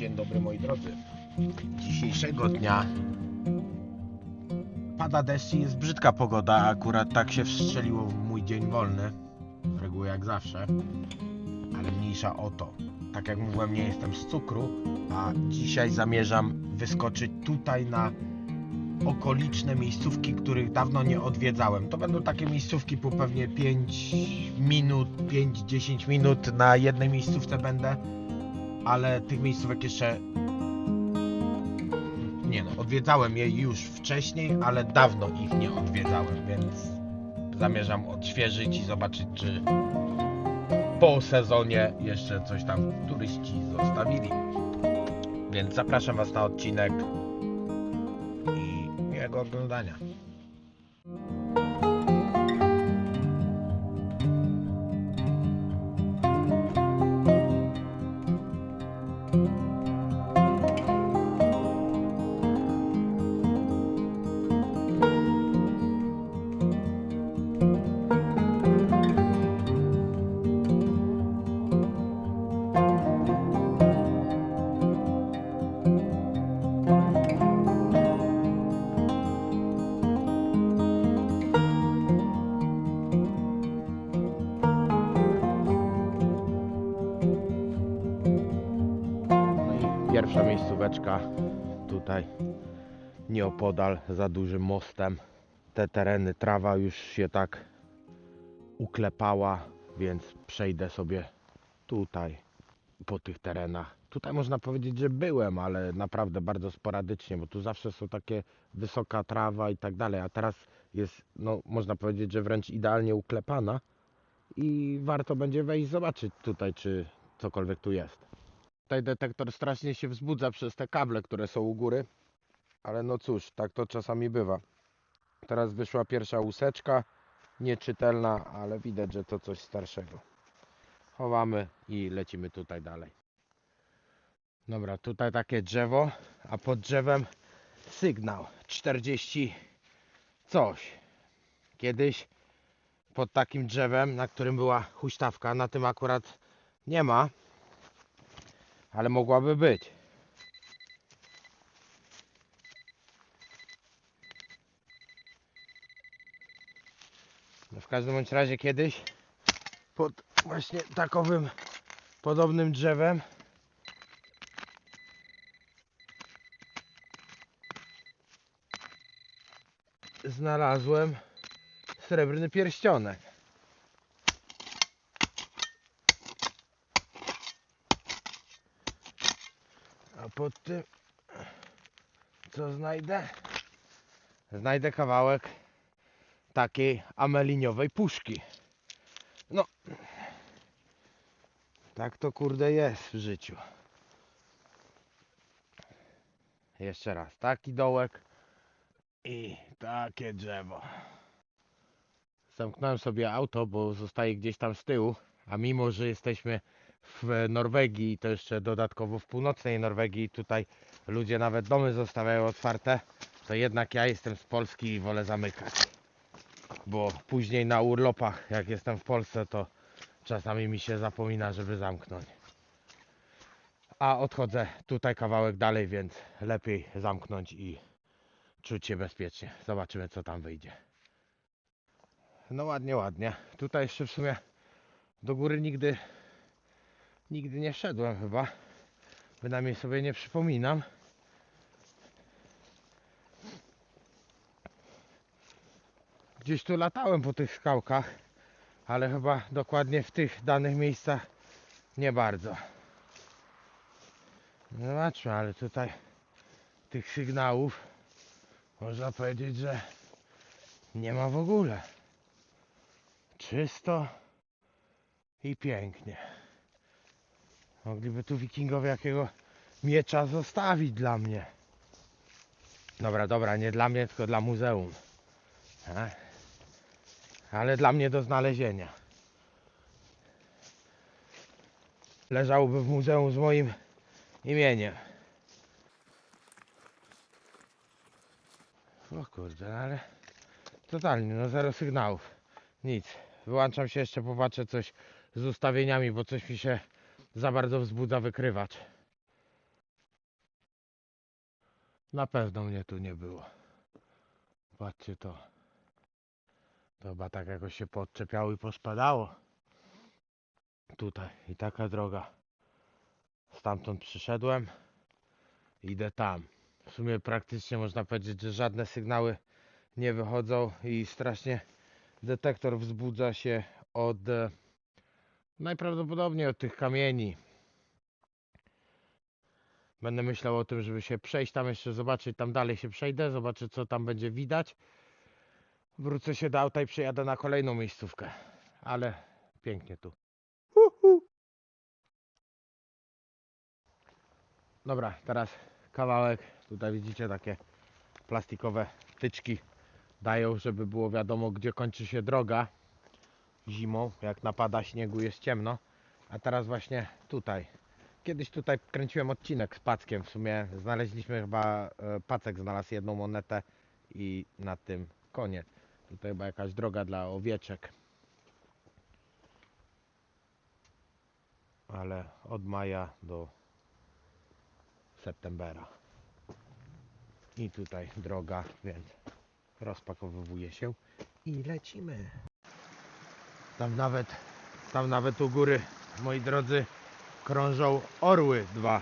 Dzień dobry moi drodzy. Dzisiejszego dnia pada deszcz i jest brzydka pogoda. Akurat tak się wstrzeliło w mój dzień wolny. Z reguły jak zawsze. Ale mniejsza o to. Tak jak mówiłem, nie jestem z cukru, a dzisiaj zamierzam wyskoczyć tutaj na okoliczne miejscówki, których dawno nie odwiedzałem. To będą takie miejscówki po pewnie 5 minut, 5-10 minut na jednej miejscówce będę ale tych miejscówek jeszcze nie no, odwiedzałem je już wcześniej, ale dawno ich nie odwiedzałem, więc zamierzam odświeżyć i zobaczyć, czy po sezonie jeszcze coś tam turyści zostawili. Więc zapraszam Was na odcinek i miłego oglądania. Miejscóweczka tutaj nieopodal za dużym mostem. Te tereny, trawa już się tak uklepała, więc przejdę sobie tutaj po tych terenach. Tutaj można powiedzieć, że byłem, ale naprawdę bardzo sporadycznie, bo tu zawsze są takie wysoka trawa i tak dalej, a teraz jest, no można powiedzieć, że wręcz idealnie uklepana i warto będzie wejść zobaczyć tutaj, czy cokolwiek tu jest. Tutaj detektor strasznie się wzbudza przez te kable, które są u góry. Ale no cóż, tak to czasami bywa. Teraz wyszła pierwsza łuseczka. Nieczytelna, ale widać, że to coś starszego. Chowamy i lecimy tutaj dalej. Dobra, tutaj takie drzewo, a pod drzewem sygnał 40 coś. Kiedyś pod takim drzewem, na którym była huśtawka, na tym akurat nie ma, ale mogłaby być. No w każdym bądź razie kiedyś pod właśnie takowym podobnym drzewem znalazłem srebrny pierścionek. Pod tym co znajdę? Znajdę kawałek takiej ameliniowej puszki. No, tak to kurde jest w życiu. Jeszcze raz, taki dołek i takie drzewo. Zamknąłem sobie auto, bo zostaje gdzieś tam z tyłu, a mimo, że jesteśmy w Norwegii i to jeszcze dodatkowo w północnej Norwegii, tutaj ludzie nawet domy zostawiają otwarte, to jednak ja jestem z Polski i wolę zamykać. Bo później na urlopach, jak jestem w Polsce, to czasami mi się zapomina, żeby zamknąć. A odchodzę tutaj kawałek dalej, więc lepiej zamknąć i czuć się bezpiecznie. Zobaczymy, co tam wyjdzie. No ładnie, ładnie. Tutaj jeszcze w sumie do góry nigdy nigdy nie wszedłem chyba. Bynajmniej sobie nie przypominam. Gdzieś tu latałem po tych skałkach, ale chyba dokładnie w tych danych miejscach nie bardzo. No Zobaczmy, ale tutaj tych sygnałów można powiedzieć, że nie ma w ogóle. Czysto i pięknie. Mogliby tu wikingowie jakiego miecza zostawić dla mnie. Dobra, dobra, nie dla mnie, tylko dla muzeum. Ale dla mnie do znalezienia. Leżałoby w muzeum z moim imieniem. O kurde, no ale totalnie, no zero sygnałów. Nic. Wyłączam się jeszcze, popatrzę coś z ustawieniami, bo coś mi się za bardzo wzbudza wykrywacz. Na pewno mnie tu nie było. Patrzcie to. To chyba tak jakoś się podczepiało i pospadało. Tutaj i taka droga. Stamtąd przyszedłem. Idę tam. W sumie praktycznie można powiedzieć, że żadne sygnały nie wychodzą i strasznie detektor wzbudza się od e, najprawdopodobniej od tych kamieni. Będę myślał o tym, żeby się przejść tam jeszcze, zobaczyć, tam dalej się przejdę, zobaczę co tam będzie widać. Wrócę się do auta i przyjadę na kolejną miejscówkę. Ale pięknie tu. Dobra, teraz kawałek. Tutaj widzicie takie plastikowe tyczki dają, żeby było wiadomo, gdzie kończy się droga zimą. Jak napada śniegu, jest ciemno. A teraz właśnie tutaj. Kiedyś tutaj kręciłem odcinek z Packiem. W sumie znaleźliśmy chyba, e, Pacek znalazł jedną monetę i na tym koniec. Tutaj chyba jakaś droga dla owieczek. Ale od maja do septembera. I tutaj droga, więc rozpakowywuje się i lecimy. Tam nawet, tam nawet u góry, moi drodzy, krążą orły dwa.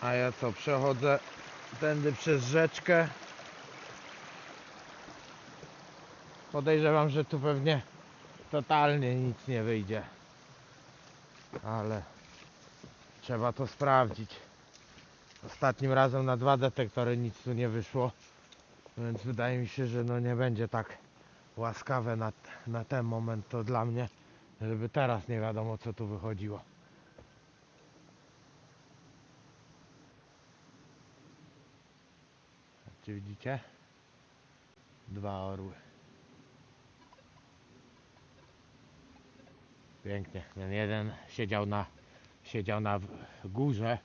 A ja co, przechodzę tędy przez rzeczkę. Podejrzewam, że tu pewnie totalnie nic nie wyjdzie. Ale trzeba to sprawdzić. Ostatnim razem na dwa detektory nic tu nie wyszło. Więc wydaje mi się, że no nie będzie tak łaskawe na, na ten moment to dla mnie, żeby teraz nie wiadomo co tu wychodziło. Czy widzicie? Dwa orły. Pięknie. Ten jeden siedział na, siedział na górze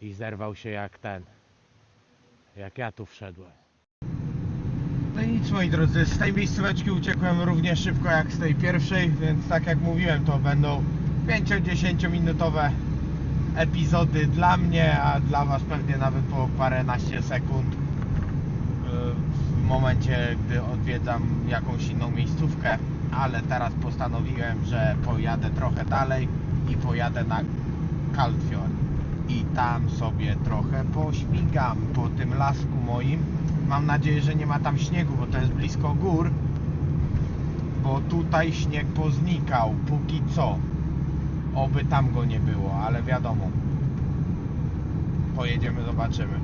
i zerwał się jak ten. Jak ja tu wszedłem. No nic moi drodzy, z tej miejscóweczki uciekłem równie szybko jak z tej pierwszej, więc tak jak mówiłem to będą 5-10 minutowe epizody dla mnie, a dla was pewnie nawet po paręnaście sekund yy, w momencie, gdy odwiedzam jakąś inną miejscówkę, ale teraz postanowiłem, że pojadę trochę dalej i pojadę na Kaltfjord i tam sobie trochę pośmigam po tym lasku moim. Mam nadzieję, że nie ma tam śniegu, bo to jest blisko gór, bo tutaj śnieg poznikał póki co. Oby tam go nie było, ale wiadomo. Pojedziemy, zobaczymy.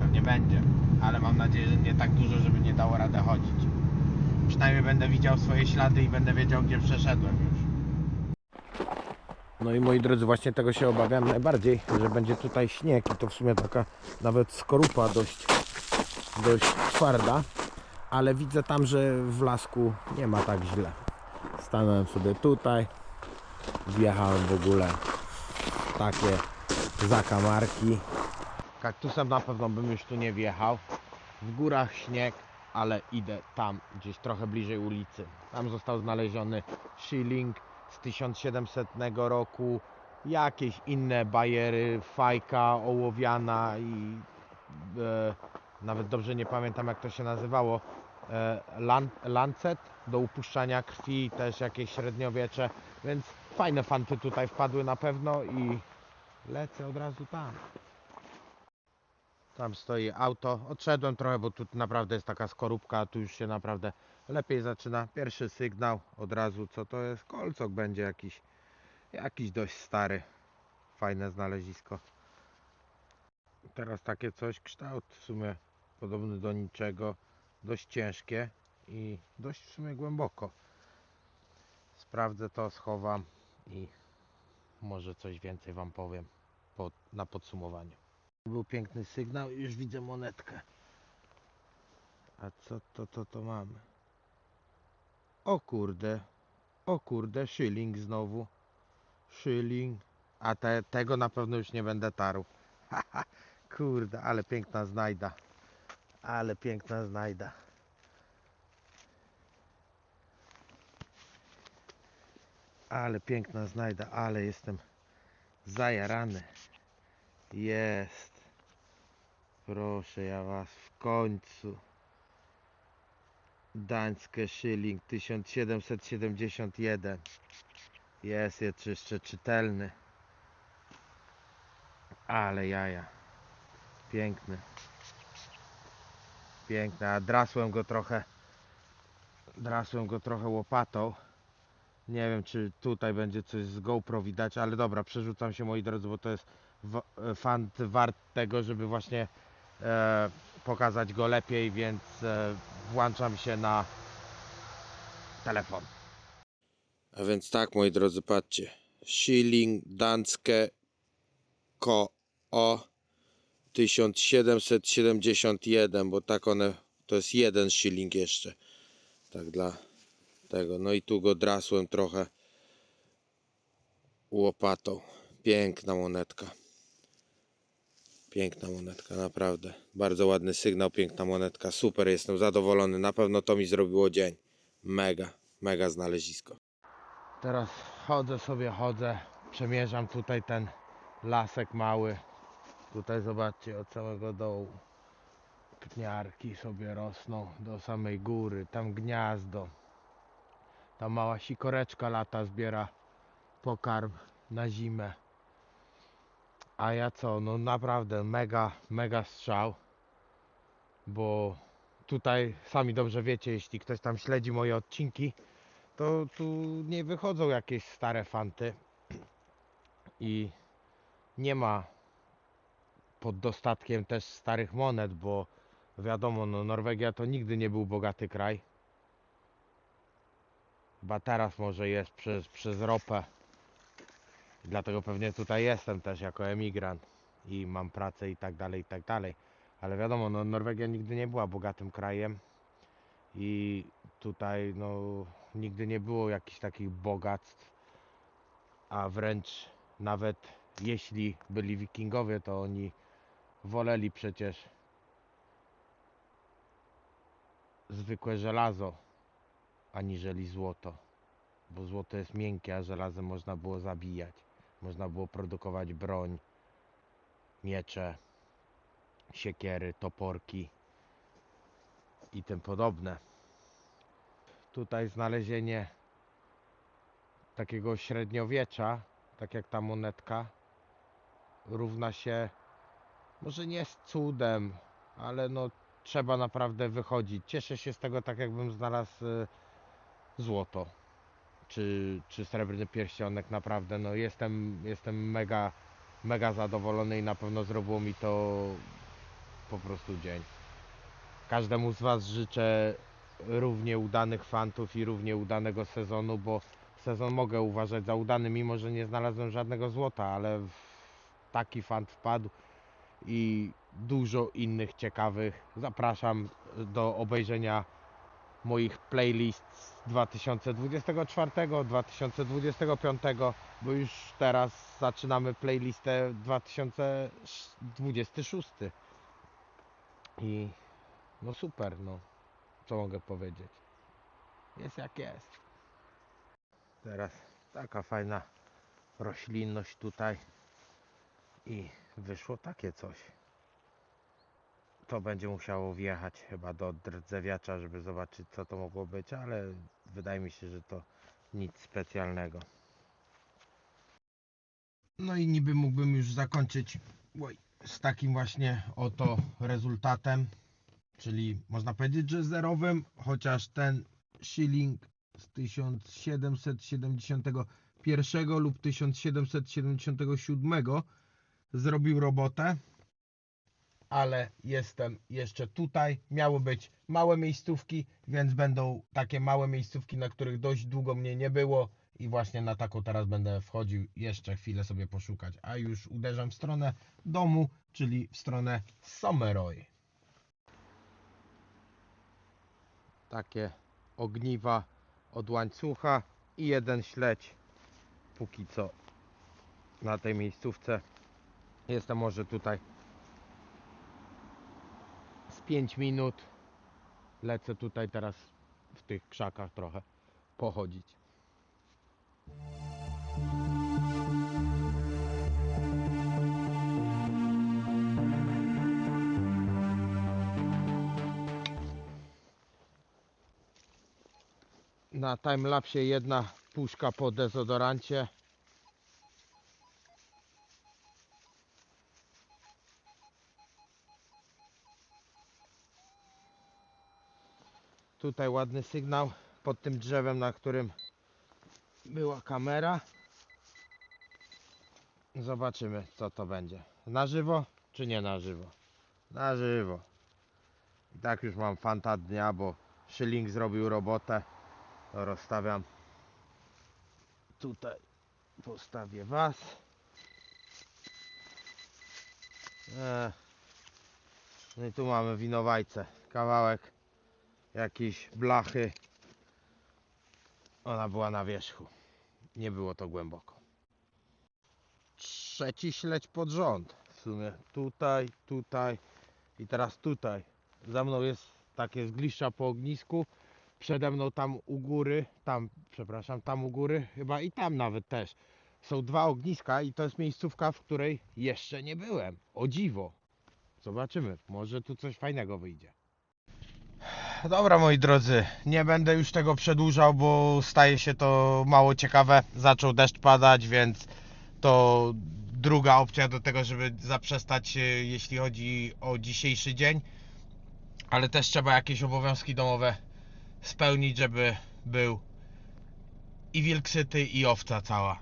Pewnie będzie, ale mam nadzieję, że nie tak dużo, żeby nie dało radę chodzić. Przynajmniej będę widział swoje ślady i będę wiedział, gdzie przeszedłem już. No i moi drodzy, właśnie tego się obawiam najbardziej, że będzie tutaj śnieg i to w sumie taka nawet skorupa dość, dość twarda, ale widzę tam, że w lasku nie ma tak źle. Stanąłem sobie tutaj, wjechałem w ogóle w takie zakamarki. Kaktusem na pewno bym już tu nie wjechał. W górach śnieg, ale idę tam, gdzieś trochę bliżej ulicy. Tam został znaleziony shilling z 1700 roku, jakieś inne bajery, fajka ołowiana i e, nawet dobrze nie pamiętam jak to się nazywało, e, lan, lancet do upuszczania krwi, też jakieś średniowiecze, więc fajne fanty tutaj wpadły na pewno i lecę od razu tam. Tam stoi auto. Odszedłem trochę, bo tu naprawdę jest taka skorupka, tu już się naprawdę lepiej zaczyna. Pierwszy sygnał od razu, co to jest? Kolcok będzie jakiś, jakiś dość stary. Fajne znalezisko. Teraz takie coś, kształt w sumie podobny do niczego. Dość ciężkie i dość w sumie głęboko. Sprawdzę to, schowam i może coś więcej Wam powiem po, na podsumowaniu. Był piękny sygnał już widzę monetkę. A co to, to, to mamy? O kurde, o kurde, shilling znowu. Shilling. A te, tego na pewno już nie będę tarł. Kurde, ale piękna znajda. Ale piękna znajda. Ale piękna znajda, ale jestem zajarany. Jest. Proszę ja was w końcu. Dańskie szyling 1771. Jest jeszcze czytelny. Ale jaja. Piękny. Piękny, a drasłem go trochę. Drasłem go trochę łopatą. Nie wiem, czy tutaj będzie coś z GoPro widać, ale dobra, przerzucam się moi drodzy, bo to jest e, fant wart tego, żeby właśnie e, pokazać go lepiej, więc e, włączam się na telefon. A więc tak, moi drodzy, patrzcie. Shilling Danskie Ko o 1771, bo tak one, to jest jeden shilling jeszcze. Tak dla tego. No i tu go drasłem trochę łopatą. Piękna monetka. Piękna monetka, naprawdę. Bardzo ładny sygnał, piękna monetka. Super, jestem zadowolony. Na pewno to mi zrobiło dzień. Mega, mega znalezisko. Teraz chodzę sobie, chodzę. Przemierzam tutaj ten lasek mały. Tutaj zobaczcie, od całego dołu. Pniarki sobie rosną do samej góry. Tam gniazdo. Ta mała sikoreczka lata zbiera pokarm na zimę. A ja co? No naprawdę mega, mega strzał. Bo tutaj sami dobrze wiecie, jeśli ktoś tam śledzi moje odcinki, to tu nie wychodzą jakieś stare fanty. I nie ma pod dostatkiem też starych monet, bo wiadomo, no Norwegia to nigdy nie był bogaty kraj. Chyba teraz może jest przez, przez ropę. Dlatego pewnie tutaj jestem też jako emigrant i mam pracę i tak dalej, i tak dalej. Ale wiadomo, no Norwegia nigdy nie była bogatym krajem i tutaj no nigdy nie było jakichś takich bogactw, a wręcz nawet jeśli byli wikingowie, to oni woleli przecież zwykłe żelazo aniżeli złoto, bo złoto jest miękkie, a żelazem można było zabijać. Można było produkować broń, miecze, siekiery, toporki i tym podobne. Tutaj znalezienie takiego średniowiecza, tak jak ta monetka, równa się może nie z cudem, ale no trzeba naprawdę wychodzić. Cieszę się z tego tak jakbym znalazł y, złoto czy, czy srebrny pierścionek naprawdę no jestem, jestem mega mega zadowolony i na pewno zrobiło mi to po prostu dzień. Każdemu z Was życzę równie udanych fantów i równie udanego sezonu, bo sezon mogę uważać za udany, mimo że nie znalazłem żadnego złota, ale taki fant wpadł i dużo innych ciekawych. Zapraszam do obejrzenia moich playlist z 2024, 2025, bo już teraz zaczynamy playlistę 2026. I no super, no co mogę powiedzieć. Jest jak jest. Teraz taka fajna roślinność tutaj i wyszło takie coś to będzie musiało wjechać chyba do rdzewiacza, żeby zobaczyć co to mogło być, ale wydaje mi się, że to nic specjalnego. No i niby mógłbym już zakończyć z takim właśnie oto rezultatem, czyli można powiedzieć, że zerowym, chociaż ten shilling z 1771 lub 1777 zrobił robotę ale jestem jeszcze tutaj. Miały być małe miejscówki, więc będą takie małe miejscówki, na których dość długo mnie nie było i właśnie na taką teraz będę wchodził jeszcze chwilę sobie poszukać. A już uderzam w stronę domu, czyli w stronę Someroy. Takie ogniwa od łańcucha i jeden śledź póki co na tej miejscówce. Jest to może tutaj z 5 minut. Lecę tutaj teraz w tych krzakach trochę pochodzić. Na timelapsie jedna puszka po dezodorancie Tutaj ładny sygnał pod tym drzewem, na którym była kamera. Zobaczymy co to będzie. Na żywo czy nie na żywo? Na żywo. I tak już mam fanta dnia, bo Szyling zrobił robotę. To rozstawiam. Tutaj postawię was. E. No i tu mamy winowajcę. Kawałek jakiejś blachy. Ona była na wierzchu. Nie było to głęboko. Trzeci śledź pod rząd. W sumie tutaj, tutaj i teraz tutaj. Za mną jest takie zgliszcza po ognisku. Przede mną tam u góry, tam, przepraszam, tam u góry, chyba i tam nawet też. Są dwa ogniska i to jest miejscówka, w której jeszcze nie byłem. O dziwo. Zobaczymy, może tu coś fajnego wyjdzie. Dobra moi drodzy, nie będę już tego przedłużał, bo staje się to mało ciekawe. Zaczął deszcz padać, więc to druga opcja do tego, żeby zaprzestać, e, jeśli chodzi o dzisiejszy dzień. Ale też trzeba jakieś obowiązki domowe spełnić, żeby był i wilk syty, i owca cała.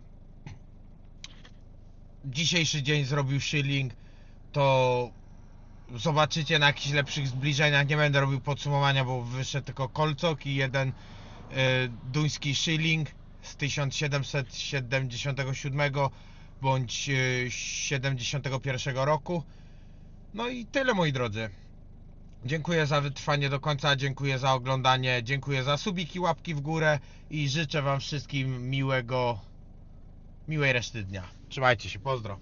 Dzisiejszy dzień zrobił Shilling, to zobaczycie na jakichś lepszych zbliżeniach. Nie będę robił podsumowania, bo wyszedł tylko kolcok i jeden y, duński shilling z 1777 bądź y, 71 roku. No i tyle moi drodzy. Dziękuję za wytrwanie do końca, dziękuję za oglądanie, dziękuję za subiki, łapki w górę i życzę wam wszystkim miłego miłej reszty dnia. Trzymajcie się, pozdro.